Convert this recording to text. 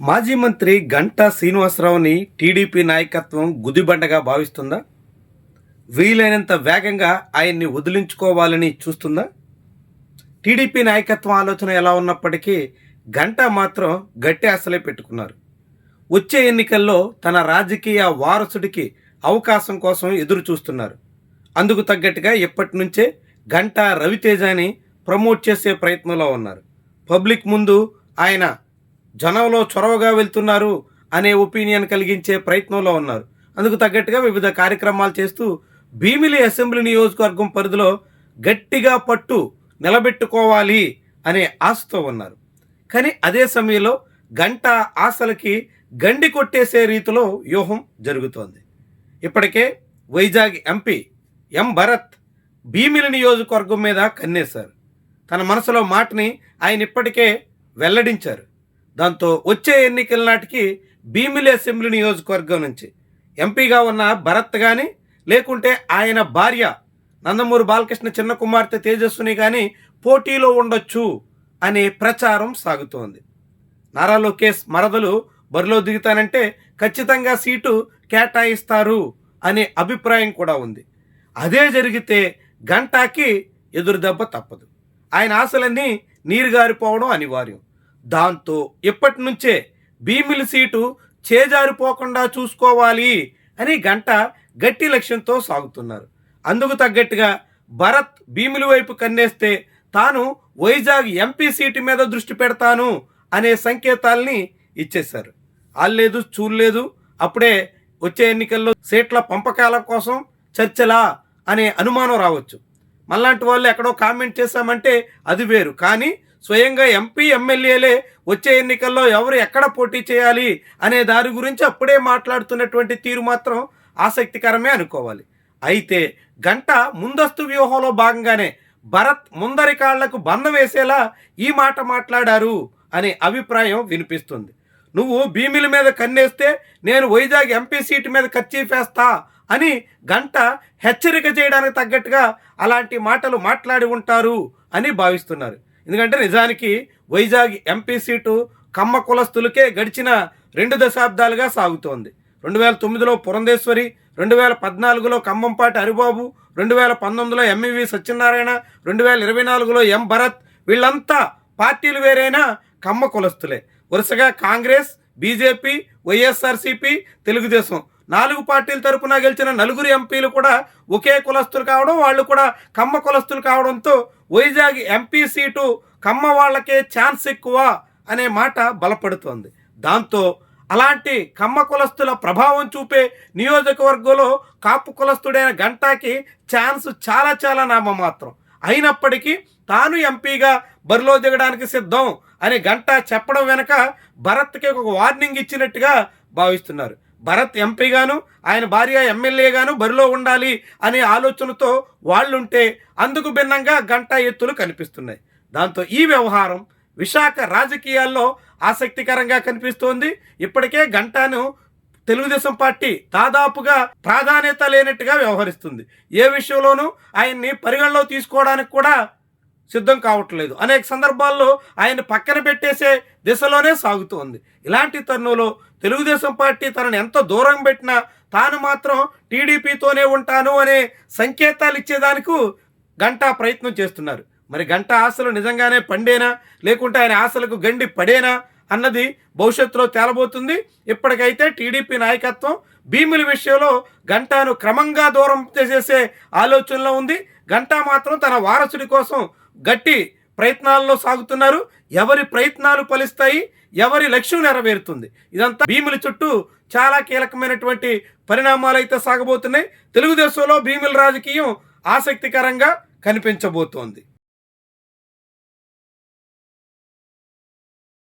మాజీ మంత్రి గంటా శ్రీనివాసరావుని టీడీపీ నాయకత్వం గుదిబండగా భావిస్తుందా? వీలైనంత వేగంగా ఆయన్ని వదిలించుకోవాలని చూస్తుందా? టీడీపీ నాయకత్వం ఆలోచన ఎలా ఉన్నప్పటికీ గంటా మాత్రం గట్టి ఆశలే పెట్టుకున్నారు. వచ్చే ఎన్నికల్లో తన రాజకీయ వారసుడికి అవకాశం కోసం ఎదురు చూస్తున్నారు అందుకు తగ్గట్టుగా ఇప్పటి నుంచే గంటా రవితేజని ప్రమోట్ చేసే ప్రయత్నంలో ఉన్నారు. పబ్లిక్ ముందు ఆయన జనంలో చొరవగా వెళ్తున్నారు అనే ఒపీనియన్ కలిగించే ప్రయత్నంలో ఉన్నారు. అందుకు తగ్గట్టుగా వివిధ కార్యక్రమాలు చేస్తూ భీమిలి అసెంబ్లీ నియోజకవర్గం పరిధిలో గట్టిగా పట్టు నిలబెట్టుకోవాలి అనే ఆశతో ఉన్నారు. కానీ అదే సమయంలో గంట ఆశలకి గండి కొట్టేసే రీతిలో వ్యూహం జరుగుతోంది. ఇప్పటికే వైజాగ్ ఎంపీ ఎం భరత్ భీమిలి నియోజకవర్గం మీద కన్నేశారు. తన మనసులో మాటని ఆయన ఇప్పటికే వెల్లడించారు. దాంతో వచ్చే ఎన్నికల నాటికి భీమిలి అసెంబ్లీ నియోజకవర్గం నుంచి ఎంపీగా ఉన్న భరత్ కానీ లేకుంటే ఆయన భార్య నందమూరి బాలకృష్ణ చిన్న కుమార్తె తేజస్విని కానీ పోటీలో ఉండొచ్చు అనే ప్రచారం సాగుతోంది. నారా లోకేష్ మరదలు బరిలో దిగుతానంటే ఖచ్చితంగా సీటు కేటాయిస్తారు అనే అభిప్రాయం కూడా ఉంది. అదే జరిగితే గంటాకి ఎదురుదెబ్బ తప్పదు. ఆయన ఆశలన్నీ నీరుగారిపోవడం అనివార్యం. దాంతో ఇప్పటి నుంచే భీమిలి సీటు చేజారిపోకుండా చూసుకోవాలి అని గంట గట్టి లక్ష్యంతో సాగుతున్నారు. అందుకు తగ్గట్టుగా భరత్ భీమిలి వైపు కన్నేస్తే తాను వైజాగ్ ఎంపీ సీటు మీద దృష్టి పెడతాను అనే సంకేతాల్ని ఇచ్చేశారు. ఆల్లేదు చూడలేదు అప్పుడే వచ్చే ఎన్నికల్లో సీట్ల పంపకాల కోసం చర్చలా అనే అనుమానం రావచ్చు. మళ్ళాంటి వాళ్ళు ఎక్కడో కామెంట్ చేశామంటే అది వేరు. కానీ స్వయంగా ఎంపీ ఎమ్మెల్యేలే వచ్చే ఎన్నికల్లో ఎవరు ఎక్కడ పోటీ చేయాలి అనే దాని గురించి అప్పుడే మాట్లాడుతున్నటువంటి తీరు మాత్రం ఆసక్తికరమే అనుకోవాలి. అయితే గంట ముందస్తు వ్యూహంలో భాగంగానే భరత్ ముందరి కాళ్ళకు బంధం వేసేలా ఈ మాట మాట్లాడారు అనే అభిప్రాయం వినిపిస్తుంది. నువ్వు భీమిల మీద కన్నేస్తే నేను వైజాగ్ ఎంపీ సీటు మీద ఖర్చీఫేస్తా అని గంట హెచ్చరిక చేయడానికి తగ్గట్టుగా అలాంటి మాటలు మాట్లాడి ఉంటారు అని భావిస్తున్నారు. ఎందుకంటే నిజానికి వైజాగ్ ఎంపీ సీటు కమ్మ కులస్తులకే గడిచిన రెండు దశాబ్దాలుగా సాగుతోంది. రెండు వేల తొమ్మిదిలో పురంధేశ్వరి రెండు వేల పద్నాలుగులో ఖమ్మంపాటి హరిబాబు రెండు వేల పంతొమ్మిదిలో ఎంఈవి సత్యనారాయణ రెండు వేల ఇరవై నాలుగులో ఎం భరత్ వీళ్ళంతా పార్టీలు వేరైనా కమ్మ కులస్తులే. వరుసగా కాంగ్రెస్ బీజేపీ వైఎస్ఆర్సీపీ తెలుగుదేశం నాలుగు పార్టీల తరపున గెలిచిన నలుగురు ఎంపీలు కూడా ఒకే కులస్తులు కావడం వాళ్ళు కూడా కమ్మ కులస్తులు కావడంతో వైజాగ్ ఎంపీ సీటు కమ్మ వాళ్ళకే ఛాన్స్ ఎక్కువ అనే మాట బలపడుతోంది. దాంతో అలాంటి కమ్మ కులస్తుల ప్రభావం చూపే నియోజకవర్గంలో కాపు కులస్తుడైన గంటాకి ఛాన్స్ చాలా చాలా నామమాత్రం. అయినప్పటికీ తాను ఎంపీగా బరిలో దిగడానికి సిద్ధం అని గంట చెప్పడం వెనక భరత్కి ఒక వార్నింగ్ ఇచ్చినట్టుగా భావిస్తున్నారు. భరత్ ఎంపీగాను ఆయన భార్య ఎమ్మెల్యేగాను బరిలో ఉండాలి అనే ఆలోచనతో వాళ్ళుంటే అందుకు భిన్నంగా గంట ఎత్తులు కనిపిస్తున్నాయి. దాంతో ఈ వ్యవహారం విశాఖ రాజకీయాల్లో ఆసక్తికరంగా కనిపిస్తోంది. ఇప్పటికే గంటాను తెలుగుదేశం పార్టీ దాదాపుగా ప్రాధాన్యత లేనట్టుగా వ్యవహరిస్తుంది. ఏ విషయంలోనూ ఆయన్ని పరిగణలో తీసుకోవడానికి కూడా సిద్ధం కావట్లేదు. అనేక సందర్భాల్లో ఆయన పక్కన పెట్టేసే దిశలోనే సాగుతోంది ఇలాంటి తరుణంలో తెలుగుదేశం పార్టీ తనను ఎంత దూరం పెట్టినా తాను మాత్రం టీడీపీతోనే ఉంటాను అనే సంకేతాలు ఇచ్చేదానికి గంటా ప్రయత్నం చేస్తున్నారు. మరి గంట ఆశలు నిజంగానే పండేనా? లేకుంటే ఆయన ఆశలకు గండి పడేనా? అన్నది భవిష్యత్తులో తేలబోతుంది. ఇప్పటికైతే టీడీపీ నాయకత్వం భీముల విషయంలో గంటాను క్రమంగా దూరం చేసే ఆలోచనలో ఉంది. గంటా మాత్రం తన వారసుడి కోసం గట్టి ప్రయత్నాల్లో సాగుతున్నారు. ఎవరి ప్రయత్నాలు ఫలిస్తాయి ఎవరి లక్ష్యం నెరవేరుతుంది. ఇదంతా భీముల చుట్టూ చాలా కీలకమైనటువంటి పరిణామాలు అయితే సాగబోతున్నాయి. తెలుగుదేశంలో భీముల రాజకీయం ఆసక్తికరంగా కనిపించబోతోంది.